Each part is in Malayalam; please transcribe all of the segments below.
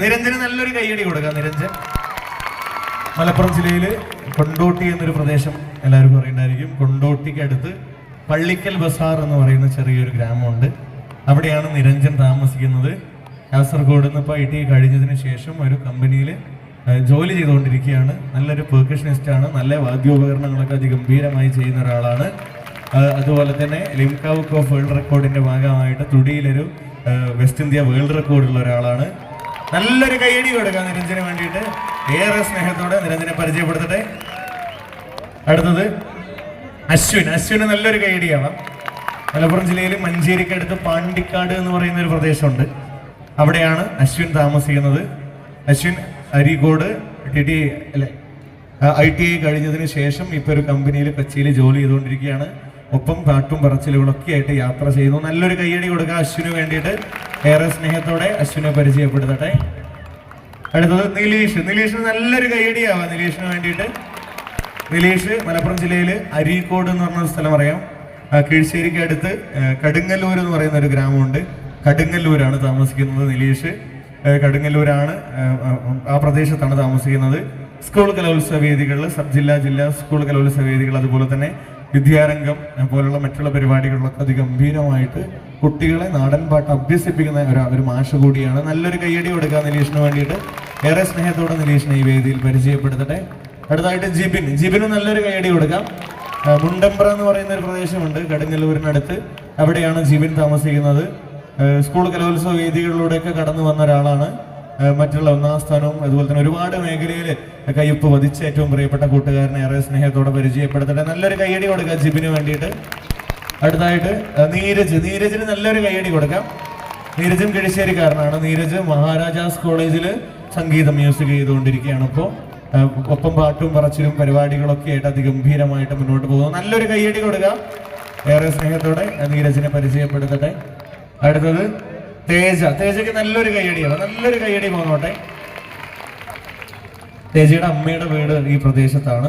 നിരഞ്ജന് നല്ലൊരു കൈയടി കൊടുക്കാം നിരഞ്ജൻ. മലപ്പുറം ജില്ലയിൽ കൊണ്ടോട്ടി എന്നൊരു പ്രദേശം എല്ലാവർക്കും അറിയണ്ടായിരിക്കും കൊണ്ടോട്ടിക്ക് അടുത്ത് പള്ളിക്കൽ ബസാർ എന്ന് പറയുന്ന ചെറിയൊരു ഗ്രാമമുണ്ട്. അവിടെയാണ് നിരഞ്ജൻ താമസിക്കുന്നത്. കാസർഗോഡ് നിന്ന് ഇപ്പോൾ ഐ ടി കഴിഞ്ഞതിന് ശേഷം ഒരു കമ്പനിയിൽ ജോലി ചെയ്തുകൊണ്ടിരിക്കുകയാണ്. നല്ലൊരു പെർക്കഷനിസ്റ്റ് ആണ്. നല്ല വാദ്യോപകരണങ്ങളൊക്കെ അതിഗംഭീരമായി ചെയ്യുന്ന ഒരാളാണ്. അതുപോലെ തന്നെ ലിംക ബുക്ക് ഓഫ് വേൾഡ് റെക്കോർഡിന്റെ ഭാഗമായിട്ട് തുടിയിലൊരു വെസ്റ്റ് ഇന്ത്യ വേൾഡ് റെക്കോർഡുള്ള ഒരാളാണ്. നല്ലൊരു കൈയടി കൊടുക്കാം നിരഞ്ജന് വേണ്ടിയിട്ട്. ഏറെ സ്നേഹത്തോടെ നിരഞ്ജനെ പരിചയപ്പെടുത്തട്ടെ. അടുത്തത് അശ്വിൻ. അശ്വിന് നല്ലൊരു കൈയടിയാണ്. മലപ്പുറം ജില്ലയിൽ മഞ്ചേരിക്കടുത്ത് പാണ്ടിക്കാട് എന്ന് പറയുന്ന ഒരു പ്രദേശമുണ്ട്. അവിടെയാണ് അശ്വിൻ താമസിക്കുന്നത്. അശ്വിൻ അരീകോട് ടി ടി അല്ലെ ഐ ടി ഐ കഴിഞ്ഞതിന് ശേഷം ഇപ്പോൾ ഒരു കമ്പനിയിൽ കൊച്ചിയിൽ ജോലി ചെയ്തുകൊണ്ടിരിക്കുകയാണ്. ഒപ്പം പാട്ടും പറച്ചിലുകളൊക്കെ ആയിട്ട് യാത്ര ചെയ്യുന്നു. നല്ലൊരു കൈയടി കൊടുക്കുക അശ്വിന് വേണ്ടിയിട്ട്. ഏറെ സ്നേഹത്തോടെ അശ്വിനെ പരിചയപ്പെടുത്തട്ടെ. അടുത്തത് നിലീഷ്. നിലീഷിന് നല്ലൊരു കൈയടിയാവാം. നിലീഷിന് വേണ്ടിയിട്ട്. നിലീഷ് മലപ്പുറം ജില്ലയിൽ അരീക്കോട് എന്ന് പറഞ്ഞ സ്ഥലം അറിയാം. കീഴ്ശ്ശേരിക്ക് അടുത്ത് കടുങ്ങല്ലൂർ എന്ന് പറയുന്ന ഒരു ഗ്രാമമുണ്ട്. കടുങ്ങല്ലൂരാണ് താമസിക്കുന്നത് നിലീഷ്. കടുങ്ങല്ലൂരാണ് ആ പ്രദേശത്താണ് താമസിക്കുന്നത്. സ്കൂൾ കലോത്സവ വേദികളിൽ സബ് ജില്ലാ ജില്ലാ സ്കൂൾ കലോത്സവ വേദികൾ അതുപോലെ തന്നെ വിദ്യാരംഗം പോലുള്ള മറ്റുള്ള പരിപാടികളിലൊക്കെ അതിഗംഭീരമായിട്ട് കുട്ടികളെ നാടൻ പാട്ട് അഭ്യസിപ്പിക്കുന്ന ഒരു ഒരു മാഷ് കൂടിയാണ്. നല്ലൊരു കയ്യടി കൊടുക്കുക നിലീഷിന് വേണ്ടിയിട്ട്. ഏറെ സ്നേഹത്തോടെ നിലീഷിനെ ഈ വേദിയിൽ പരിചയപ്പെടുത്തട്ടെ. അടുത്തായിട്ട് ജിബിൻ. ജിബിന് നല്ലൊരു കയ്യടി കൊടുക്കാം. മുണ്ടമ്പ്ര എന്ന് പറയുന്ന ഒരു പ്രദേശമുണ്ട് കടുങ്ങല്ലൂരിനടുത്ത് അവിടെയാണ് ജിബിൻ താമസിക്കുന്നത്. സ്കൂൾ കലോത്സവ വേദികളിലൂടെയൊക്കെ കടന്നു വന്ന ഒരാളാണ്. മറ്റുള്ള ഒന്നാം സ്ഥാനവും അതുപോലെ തന്നെ ഒരുപാട് മേഖലയിൽ കയ്യൊപ്പ് വധിച്ച ഏറ്റവും പ്രിയപ്പെട്ട കൂട്ടുകാരനെ ഏറെ സ്നേഹത്തോടെ പരിചയപ്പെടുത്തട്ടെ. നല്ലൊരു കൈയടി കൊടുക്കാം ജിബിന് വേണ്ടിയിട്ട്. അടുത്തായിട്ട് നീരജ്. നീരജിന് നല്ലൊരു കൈയടി കൊടുക്കാം. നീരജും കിഴിശ്ശേരിക്കാരനാണ്. നീരജ് മഹാരാജാസ് കോളേജിൽ സംഗീതം മ്യൂസിക് ചെയ്തുകൊണ്ടിരിക്കുകയാണ് ഇപ്പോൾ ഒപ്പം പാട്ടും പറച്ചിലും പരിപാടികളൊക്കെ ആയിട്ട് അതിഗംഭീരമായിട്ട് മുന്നോട്ട് പോകുന്നു. നല്ലൊരു കൈയടി കൊടുക്കാം. ഏറെ സ്നേഹത്തോടെ നീരജിനെ പരിചയപ്പെടുത്തട്ടെ. അടുത്തത് തേജ. തേജയ്ക്ക് നല്ലൊരു കൈയടിയാണ് നല്ലൊരു കൈയടി പോന്നോട്ടെ. തേജയുടെ അമ്മയുടെ വീട് ഈ പ്രദേശത്താണ്.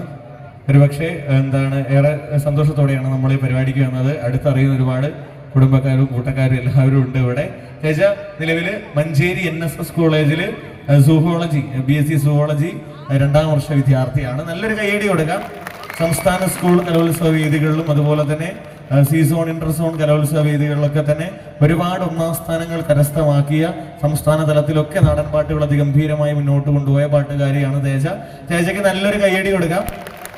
ഒരുപക്ഷെ എന്താണ് ഏറെ സന്തോഷത്തോടെയാണ് നമ്മൾ ഈ പരിപാടിക്ക് വന്നത്. അടുത്തറിയുന്ന ഒരുപാട് കുടുംബക്കാരും കൂട്ടക്കാരും എല്ലാവരും ഉണ്ട് ഇവിടെ. തേജ നിലവിൽ മഞ്ചേരി എൻ എസ് എസ് കോളേജിൽ zoology B S C zoology രണ്ടാം വർഷ വിദ്യാർത്ഥിയാണ്. നല്ലൊരു കൈയടി കൊടുക്കാം. സംസ്ഥാന സ്കൂൾ കലോത്സവ വേദികളിലും അതുപോലെ തന്നെ സി സോൺ ഇന്റർ സോൺ കലോത്സവ വേദികളിലൊക്കെ തന്നെ ഒരുപാട് ഒന്നാം സ്ഥാനങ്ങൾ കരസ്ഥമാക്കിയ സംസ്ഥാന തലത്തിലൊക്കെ നാടൻ പാട്ടുകൾ അതിഗംഭീരമായി മുന്നോട്ട് കൊണ്ടുപോയ പാട്ടുകാരിയാണ് തേജ. തേജയ്ക്ക് നല്ലൊരു കയ്യടി കൊടുക്കാം.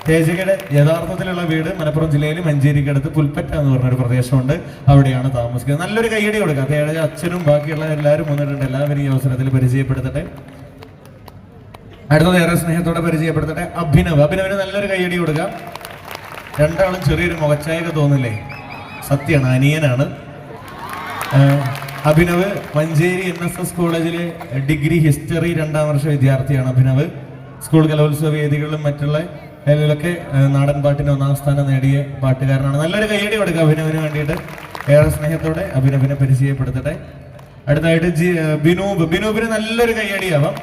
തേജയുടെ യഥാർത്ഥത്തിലുള്ള വീട് മലപ്പുറം ജില്ലയിൽ മഞ്ചേരിക്കടുത്ത് പുൽപ്പറ്റ എന്ന് പറഞ്ഞൊരു പ്രദേശമുണ്ട്. അവിടെയാണ് താമസിക്കുന്നത്. നല്ലൊരു കയ്യടി കൊടുക്കാം. തേജ അച്ഛനും ബാക്കിയുള്ള എല്ലാവരും വന്നിട്ടുണ്ട്. എല്ലാവരും ഈ അവസരത്തിൽ പരിചയപ്പെടുത്തട്ടെ. അടുത്തത് ഏറെ സ്നേഹത്തോടെ പരിചയപ്പെടുത്തട്ടെ. അഭിനവ്. അഭിനവിന് നല്ലൊരു കയ്യടി കൊടുക്കാം. രണ്ടാളും ചെറിയൊരു മുഖച്ചായക തോന്നില്ലേ? സത്യമാണ് അനിയനാണ്. Abhinav Manjeri N S S കോളേജിലെ ഡിഗ്രി ഹിസ്റ്ററി രണ്ടാം വർഷ വിദ്യാർത്ഥിയാണ് അഭിനവ്. സ്കൂൾ കലോത്സവ വേദികളിലും മറ്റുള്ള ഇതിലൊക്കെ നാടൻ പാട്ടിന് ഒന്നാം സ്ഥാനം നേടിയ പാട്ടുകാരനാണ്. നല്ലൊരു കൈയടി കൊടുക്കുക അഭിനവിന് വേണ്ടിയിട്ട്. ഏറെ സ്നേഹത്തോടെ അഭിനവിനെ പരിചയപ്പെടുത്തട്ടെ. അടുത്തായിട്ട് ജി ബിനൂബ്. ബിനൂബിന് നല്ലൊരു കൈയടിയാവാം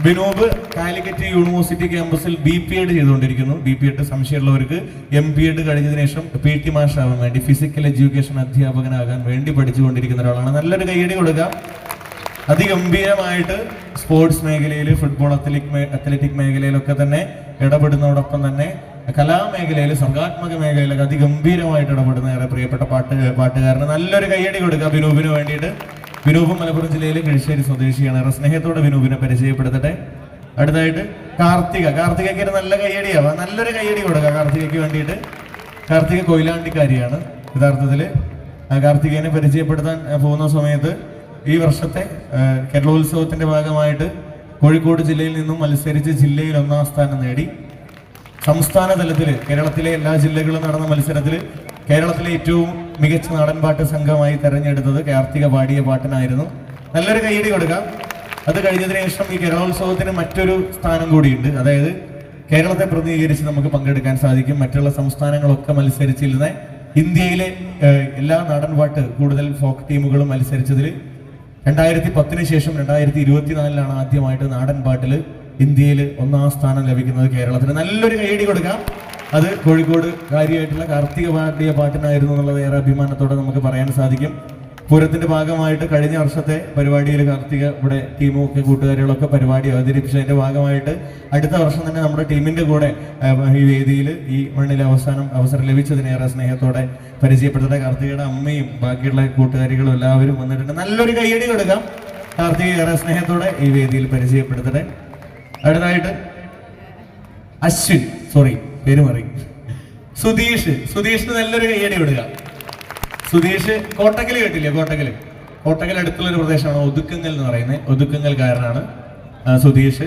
ബിനോബ് കാലിക്കറ്റ് യൂണിവേഴ്സിറ്റി ക്യാമ്പസിൽ ബി പി എഡ് ചെയ്തുകൊണ്ടിരിക്കുന്നു. ബി പി എഡ് സംശയമുള്ളവർക്ക് എം പി എഡ് കഴിഞ്ഞതിന് ശേഷം പി ടി മാഷാവാൻ വേണ്ടി ഫിസിക്കൽ എഡ്യൂക്കേഷൻ അധ്യാപകനാകാൻ വേണ്ടി പഠിച്ചുകൊണ്ടിരിക്കുന്ന ഒരാളാണ്. നല്ലൊരു കൈയടി കൊടുക്കാം. അതിഗംഭീരമായിട്ട് സ്പോർട്സ് മേഖലയിൽ ഫുട്ബോൾ അത്ലറ്റിക് അത്ലറ്റിക് മേഖലയിലൊക്കെ തന്നെ ഇടപെടുന്നതോടൊപ്പം തന്നെ കലാമേഖലയിൽ സർഗാത്മക മേഖലയിലൊക്കെ അതിഗംഭീരമായിട്ട് ഇടപെടുന്ന ഏറെ പ്രിയപ്പെട്ട പാട്ട് പാട്ടുകാരന് നല്ലൊരു കൈയടി കൊടുക്കുക ബിനൂബിന് വേണ്ടിയിട്ട്. വിനൂപ് മലപ്പുറം ജില്ലയിലെ കിഴിശ്ശേരി സ്വദേശിയാണ്. സ്നേഹത്തോടെ വിനൂപിനെ പരിചയപ്പെടുത്തട്ടെ. അടുത്തായിട്ട് കാർത്തിക. കാർത്തികയ്ക്ക് ഒരു നല്ല കയ്യടിയാവാം നല്ലൊരു കയ്യടി കൊടുക്കാം കാർത്തികയ്ക്ക് വേണ്ടിയിട്ട്. കാർത്തിക കൊയിലാണ്ടിക്കാരിയാണ് യഥാർത്ഥത്തിൽ. കാർത്തികേനെ പരിചയപ്പെടുത്താൻ പോകുന്ന സമയത്ത് ഈ വർഷത്തെ കേരളോത്സവത്തിന്റെ ഭാഗമായിട്ട് കോഴിക്കോട് ജില്ലയിൽ നിന്നും മത്സരിച്ച് ജില്ലയിൽ ഒന്നാം സ്ഥാനം നേടി. സംസ്ഥാന തലത്തിൽ കേരളത്തിലെ എല്ലാ ജില്ലകളിലും നടന്ന മത്സരത്തിൽ കേരളത്തിലെ ഏറ്റവും മികച്ച നാടൻപാട്ട് സംഘമായി തെരഞ്ഞെടുത്തത് കാർത്തിക പാടിയ പാട്ടിനായിരുന്നു. നല്ലൊരു കൈയടി കൊടുക്കാം. അത് കഴിഞ്ഞതിന് ശേഷം ഈ കേരളോത്സവത്തിന് മറ്റൊരു സ്ഥാനം കൂടിയുണ്ട്. അതായത് കേരളത്തെ പ്രതിനിധീകരിച്ച് നമുക്ക് പങ്കെടുക്കാൻ സാധിക്കും. മറ്റുള്ള സംസ്ഥാനങ്ങളൊക്കെ മത്സരിച്ചിരുന്ന ഇന്ത്യയിലെ എല്ലാ നാടൻപാട്ട് കൂടുതൽ ഫോക്ക് ടീമുകളും മത്സരിച്ചതിൽ രണ്ടായിരത്തി പത്തിന് ശേഷം രണ്ടായിരത്തി ഇരുപത്തിനാലിലാണ് ആദ്യമായിട്ട് നാടൻ പാട്ടിൽ ഇന്ത്യയിൽ ഒന്നാം സ്ഥാനം ലഭിക്കുന്നത് കേരളത്തിന്. നല്ലൊരു കൈയടി കൊടുക്കാം. അത് കോഴിക്കോട് കാര്യമായിട്ടുള്ള കാർത്തിക പാടിയ പാട്ടിനായിരുന്നു എന്നുള്ളത് ഏറെ അഭിമാനത്തോടെ നമുക്ക് പറയാൻ സാധിക്കും. പൂരത്തിന്റെ ഭാഗമായിട്ട് കഴിഞ്ഞ വർഷത്തെ പരിപാടിയിൽ കാർത്തിക ഇവിടെ ടീമും ഒക്കെ കൂട്ടുകാരികളൊക്കെ പരിപാടി അവതരിപ്പിച്ചതിന്റെ ഭാഗമായിട്ട് അടുത്ത വർഷം തന്നെ നമ്മുടെ ടീമിന്റെ കൂടെ ഈ വേദിയിൽ ഈ മണ്ണിൽ അവസാനം അവസരം ലഭിച്ചതിനേറെ സ്നേഹത്തോടെ പരിചയപ്പെടുത്തട്ടെ കാർത്തികയുടെ അമ്മയും ബാക്കിയുള്ള കൂട്ടുകാരികളും എല്ലാവരും വന്നിട്ടുണ്ട്. നല്ലൊരു കൈയടി കൊടുക്കാം. കാർത്തിക ഏറെ സ്നേഹത്തോടെ ഈ വേദിയിൽ പരിചയപ്പെടുത്തട്ടെ അടുത്തായിട്ട് അശ്വിൻ സോറി പേര് മാറി സുധീഷ് സുധീഷിന് നല്ലൊരു കയ്യടി വിടുക. സുധീഷ് കോട്ടക്കൽ കേട്ടില്ലേ കോട്ടക്കൽ കോട്ടക്കൽ അടുത്തുള്ള ഒരു പ്രദേശമാണ് ഒതുക്കങ്ങൽ എന്ന് പറയുന്നത്. ഒതുക്കങ്ങൽക്കാരനാണ് കാരനാണ് സുധീഷ്.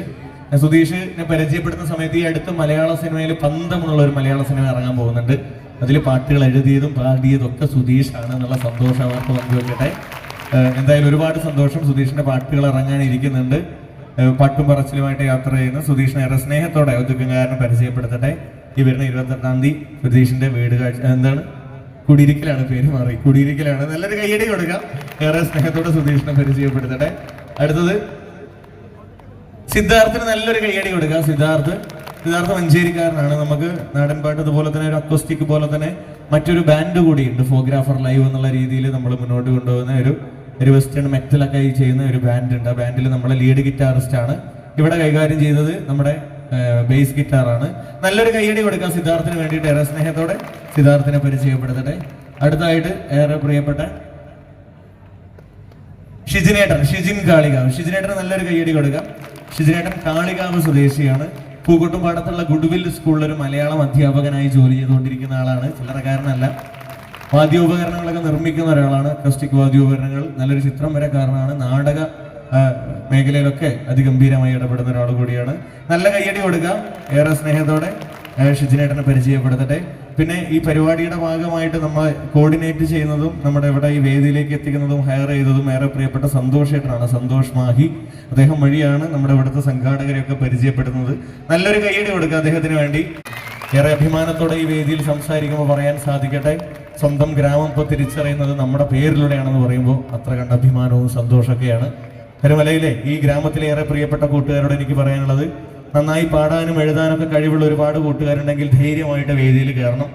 സുധീഷിനെ പരിചയപ്പെടുന്ന സമയത്ത് ഈ അടുത്ത് മലയാള സിനിമയിൽ പന്തമുള്ള ഒരു മലയാള സിനിമ ഇറങ്ങാൻ പോകുന്നുണ്ട്. അതിൽ പാട്ടുകൾ എഴുതിയതും പാടിയതും ഒക്കെ സുധീഷാണ് എന്നുള്ള സന്തോഷം അവർക്ക് പങ്കുവെക്കട്ടെ. എന്തായാലും ഒരുപാട് സന്തോഷം സുധീഷിന്റെ പാട്ടുകൾ ഇറങ്ങാനിരിക്കുന്നുണ്ട് പാട്ടും പറച്ചിലുമായിട്ട് യാത്ര ചെയ്യുന്ന. സുധീഷിനെ ഏറെ സ്നേഹത്തോടെ ഒതുക്കുകാരനെ പരിചയപ്പെടുത്തട്ടെ. ഈ വരുന്ന ഇരുപത്തെട്ടാം തീയതി പ്രതീഷിന്റെ വീട് കാഴ്ച എന്താണ്? കുടിയിരിക്കലാണ് പേര് മാറി. കുടിയിരിക്കലാണ്. നല്ലൊരു കയ്യടി കൊടുക്കാം. ഏറെ സ്നേഹത്തോടെ സുധീഷിനെ പരിചയപ്പെടുത്തട്ടെ. അടുത്തത് സിദ്ധാർത്ഥിന് നല്ലൊരു കയ്യടി കൊടുക്കാം. സിദ്ധാർത്ഥ്. സിദ്ധാർത്ഥ മഞ്ചേരിക്കാരനാണ്. നമുക്ക് നാടൻ പാട്ട് അതുപോലെ തന്നെ ഒരു അക്കോസ്റ്റിക് പോലെ തന്നെ മറ്റൊരു ബാൻഡ് കൂടിയുണ്ട്. ഫോഗ്രാഫർ ലൈവ് എന്നുള്ള രീതിയിൽ നമ്മൾ മുന്നോട്ട് കൊണ്ടുപോകുന്ന ഒരു ഒരു വെസ്റ്റേൺ മെറ്റലൊക്കെ ചെയ്യുന്ന ഒരു ബാൻഡ് ഉണ്ട്. ആ ബാൻഡിൽ നമ്മളെ ലീഡ് ഗിറ്റാറിസ്റ്റ് ആണ്. ഇവിടെ കൈകാര്യം ചെയ്തത് നമ്മുടെ ബേസ് ഗിറ്റാറാണ് നല്ലൊരു കയ്യടി കൊടുക്കാം സിദ്ധാർത്ഥിന് വേണ്ടിയിട്ട് ഏറെ സ്നേഹത്തോടെ സിദ്ധാർത്ഥിനെ പരിചയപ്പെടുത്തട്ടെ. അടുത്തായിട്ട് ഏറെ പ്രിയപ്പെട്ട ഷിജിനേട്ടൻ ഷിജിൻ കാളികാവ്. ഷിജിനേട്ടന് നല്ലൊരു കയ്യടി കൊടുക്കാം. ഷിജിനേട്ടൻ കാളികാവ് സ്വദേശിയാണ്. പൂക്കോട്ടുംപാടത്തുള്ള ഗുഡ്വിൽ സ്കൂളിൽ ഒരു മലയാളം അധ്യാപകനായി ജോലി ചെയ്തുകൊണ്ടിരിക്കുന്ന ആളാണ്. ചില്ലറക്കാരനല്ല. വാദ്യോപകരണങ്ങളൊക്കെ നിർമ്മിക്കുന്ന ഒരാളാണ്. അക്കസ്റ്റിക് വാദ്യോപകരണങ്ങൾ. നല്ലൊരു ചിത്രം വരെ കാരണമാണ്. നാടക മേഖലയിലൊക്കെ അതിഗംഭീരമായി ഇടപെടുന്ന ഒരാൾ കൂടിയാണ്. നല്ല കയ്യടി കൊടുക്കാം ഏറെ സ്നേഹത്തോടെ ഷിജിനേട്ടനെ പരിചയപ്പെടുത്തട്ടെ. പിന്നെ ഈ പരിപാടിയുടെ ഭാഗമായിട്ട് നമ്മൾ കോർഡിനേറ്റ് ചെയ്യുന്നതും നമ്മുടെ ഇവിടെ ഈ വേദിയിലേക്ക് എത്തിക്കുന്നതും ഹയർ ചെയ്തതും ഏറെ പ്രിയപ്പെട്ട സന്തോഷേട്ടനാണ് സന്തോഷ് മാഹി. അദ്ദേഹം വഴിയാണ് നമ്മുടെ ഇവിടുത്തെ സംഘാടകരെയൊക്കെ പരിചയപ്പെടുന്നത്. നല്ലൊരു കയ്യടി കൊടുക്കുക അദ്ദേഹത്തിന് വേണ്ടി. ഏറെ അഭിമാനത്തോടെ ഈ വേദിയിൽ സംസാരിക്കുമ്പോൾ പറയാൻ സാധിക്കട്ടെ. സ്വന്തം ഗ്രാമം ഇപ്പോൾ തിരിച്ചറിയുന്നത് നമ്മുടെ പേരിലൂടെയാണെന്ന് പറയുമ്പോൾ അത്ര കണ്ട അഭിമാനവും സന്തോഷമൊക്കെയാണ്. കരുമലയിലെ ഈ ഗ്രാമത്തിലെ ഏറെ പ്രിയപ്പെട്ട കൂട്ടുകാരോട് എനിക്ക് പറയാനുള്ളത് നന്നായി പാടാനും എഴുതാനൊക്കെ കഴിവുള്ള ഒരുപാട് കൂട്ടുകാരുണ്ടെങ്കിൽ ധൈര്യമായിട്ട് വേദിയിൽ കയറണം.